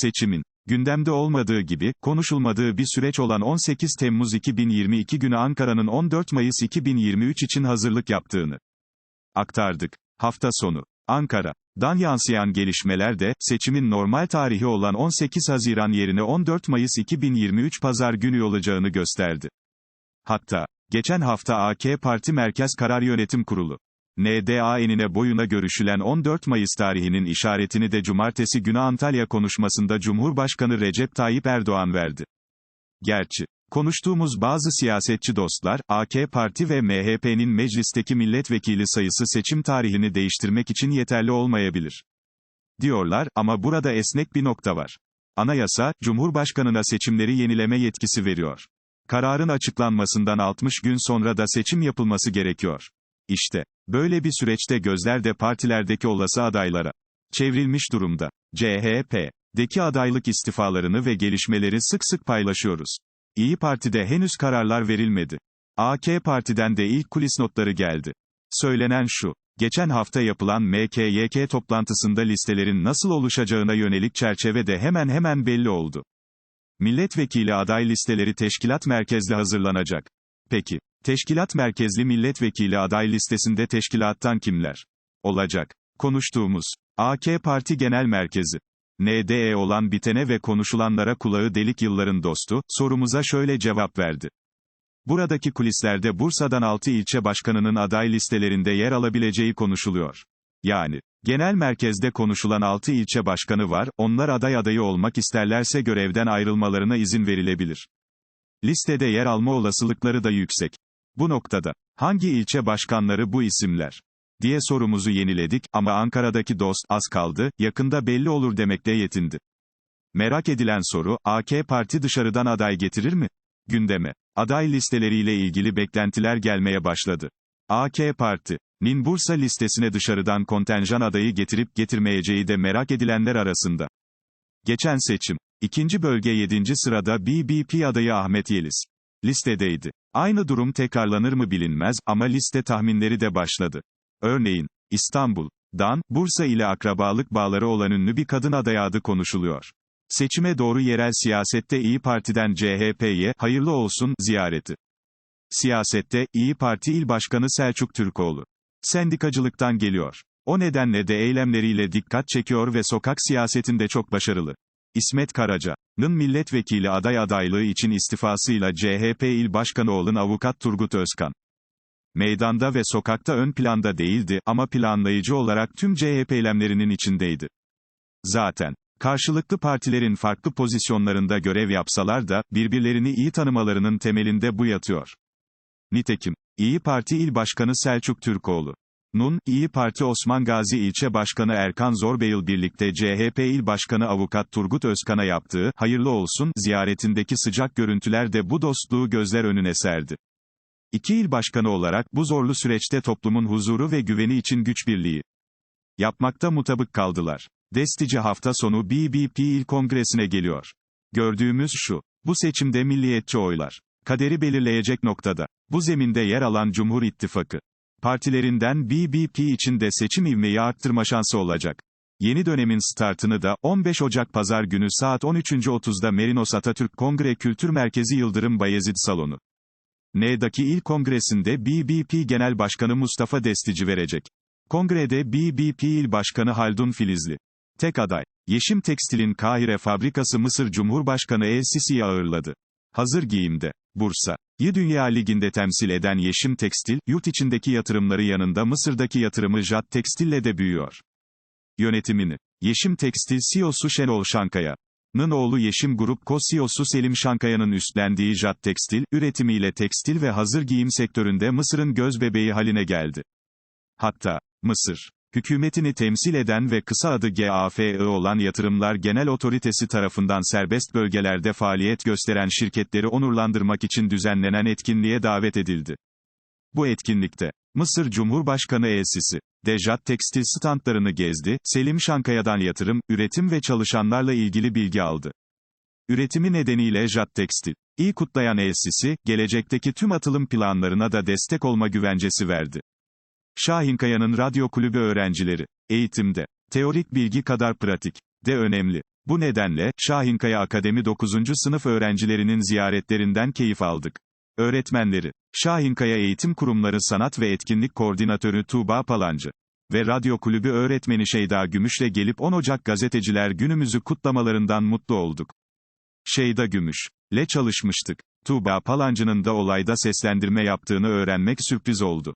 Seçimin, gündemde olmadığı gibi, konuşulmadığı bir süreç olan 18 Temmuz 2022 günü Ankara'nın 14 Mayıs 2023 için hazırlık yaptığını aktardık. Hafta sonu, Ankara, dan yansıyan gelişmeler de, seçimin normal tarihi olan 18 Haziran yerine 14 Mayıs 2023 Pazar günü olacağını gösterdi. Hatta, geçen hafta AK Parti Merkez Karar Yönetim Kurulu, NDA enine boyuna görüşülen 14 Mayıs tarihinin işaretini de cumartesi günü Antalya konuşmasında Cumhurbaşkanı Recep Tayyip Erdoğan verdi. Gerçi, konuştuğumuz bazı siyasetçi dostlar, AK Parti ve MHP'nin meclisteki milletvekili sayısı seçim tarihini değiştirmek için yeterli olmayabilir. Diyorlar, ama burada esnek bir nokta var. Anayasa, Cumhurbaşkanına seçimleri yenileme yetkisi veriyor. Kararın açıklanmasından 60 gün sonra da seçim yapılması gerekiyor. İşte, böyle bir süreçte gözler de partilerdeki olası adaylara çevrilmiş durumda. CHP, adaylık istifalarını ve gelişmeleri sık sık paylaşıyoruz. İyi Parti'de henüz kararlar verilmedi. AK Parti'den de ilk kulis notları geldi. Söylenen şu, geçen hafta yapılan MKYK toplantısında listelerin nasıl oluşacağına yönelik çerçeve de hemen hemen belli oldu. Milletvekili aday listeleri teşkilat merkezli hazırlanacak. Peki, teşkilat merkezli milletvekili aday listesinde teşkilattan kimler olacak? Konuştuğumuz AK Parti Genel Merkezi NDE olan bitene ve konuşulanlara kulağı delik yılların dostu, sorumuza şöyle cevap verdi. Buradaki kulislerde Bursa'dan 6 ilçe başkanının aday listelerinde yer alabileceği konuşuluyor. Yani, genel merkezde konuşulan 6 ilçe başkanı var, onlar aday adayı olmak isterlerse görevden ayrılmalarına izin verilebilir. Listede yer alma olasılıkları da yüksek. Bu noktada, hangi ilçe başkanları bu isimler? diye sorumuzu yeniledik, ama Ankara'daki dost, az kaldı, yakında belli olur demekle yetindi. Merak edilen soru, AK Parti dışarıdan aday getirir mi? Gündeme. Aday listeleriyle ilgili beklentiler gelmeye başladı. AK Parti, nin Bursa listesine dışarıdan kontenjan adayı getirip getirmeyeceği de merak edilenler arasında. Geçen seçim, ikinci bölge 7. sırada BBP adayı Ahmet Yeliz. Listedeydi. Aynı durum tekrarlanır mı bilinmez, ama liste tahminleri de başladı. Örneğin, İstanbul'dan, Bursa ile akrabalık bağları olan ünlü bir kadın aday adı konuşuluyor. Seçime doğru yerel siyasette İyi Parti'den CHP'ye, hayırlı olsun, ziyareti. Siyasette, İyi Parti İl Başkanı Selçuk Türkoğlu. Sendikacılıktan geliyor. O nedenle de eylemleriyle dikkat çekiyor ve sokak siyasetinde çok başarılı. İsmet Karaca'nın milletvekili aday adaylığı için istifasıyla CHP İl Başkanı olan avukat Turgut Özkan. Meydanda ve sokakta ön planda değildi ama planlayıcı olarak tüm CHP eylemlerinin içindeydi. Zaten, karşılıklı partilerin farklı pozisyonlarında görev yapsalar da, birbirlerini iyi tanımalarının temelinde bu yatıyor. Nitekim, İyi Parti İl Başkanı Selçuk Türkoğlu. Nun, İyi Parti Osman Gazi İlçe Başkanı Erkan Zorbeyil birlikte CHP İl Başkanı Avukat Turgut Özkan'a yaptığı, hayırlı olsun, ziyaretindeki sıcak görüntüler de bu dostluğu gözler önüne serdi. İki il başkanı olarak bu zorlu süreçte toplumun huzuru ve güveni için güç birliği yapmakta mutabık kaldılar. Destici hafta sonu BBP İl Kongresi'ne geliyor. Gördüğümüz şu, bu seçimde milliyetçi oylar kaderi belirleyecek noktada. Bu zeminde yer alan Cumhur İttifakı partilerinden BBP için de seçim ivmeyi arttırma şansı olacak. Yeni dönemin startını da 15 Ocak Pazar günü saat 13.30'da Merinos Atatürk Kongre Kültür Merkezi Yıldırım Bayezid Salonu. N'daki il kongresinde BBP Genel Başkanı Mustafa Destici verecek. Kongrede BBP İl Başkanı Haldun Filizli. Tek aday. Yeşim Tekstil'in Kahire fabrikası Mısır Cumhurbaşkanı El Sisi'yi ağırladı. Hazır giyimde. Bursa. Yi Dünya Ligi'nde temsil eden Yeşim Tekstil, yurt içindeki yatırımları yanında Mısır'daki yatırımı Jat Tekstil'le de büyüyor. Yönetimini. Yeşim Tekstil CEO'su Şenol Şankaya. Nın oğlu Yeşim Grup Co-CEO'su Selim Şankaya'nın üstlendiği Jat Tekstil, üretimiyle tekstil ve hazır giyim sektöründe Mısır'ın göz bebeği haline geldi. Hatta, Mısır, hükümetini temsil eden ve kısa adı GAFE olan Yatırımlar Genel Otoritesi tarafından serbest bölgelerde faaliyet gösteren şirketleri onurlandırmak için düzenlenen etkinliğe davet edildi. Bu etkinlikte, Mısır Cumhurbaşkanı El-Sisi, Dejat Tekstil standlarını gezdi, Selim Şankaya'dan yatırım, üretim ve çalışanlarla ilgili bilgi aldı. Üretimi nedeniyle Jat Tekstil, iyi kutlayan El-Sisi, gelecekteki tüm atılım planlarına da destek olma güvencesi verdi. Şahinkaya'nın radyo kulübü öğrencileri, eğitimde, teorik bilgi kadar pratik, de önemli. Bu nedenle, Şahinkaya Akademi 9. sınıf öğrencilerinin ziyaretlerinden keyif aldık. Öğretmenleri, Şahinkaya Eğitim Kurumları Sanat ve Etkinlik Koordinatörü Tuğba Palancı ve Radyo Kulübü öğretmeni Şeyda Gümüş'le gelip 10 Ocak Gazeteciler Günümüzü kutlamalarından mutlu olduk. Şeyda Gümüş, le çalışmıştık. Tuğba Palancı'nın da olayda seslendirme yaptığını öğrenmek sürpriz oldu.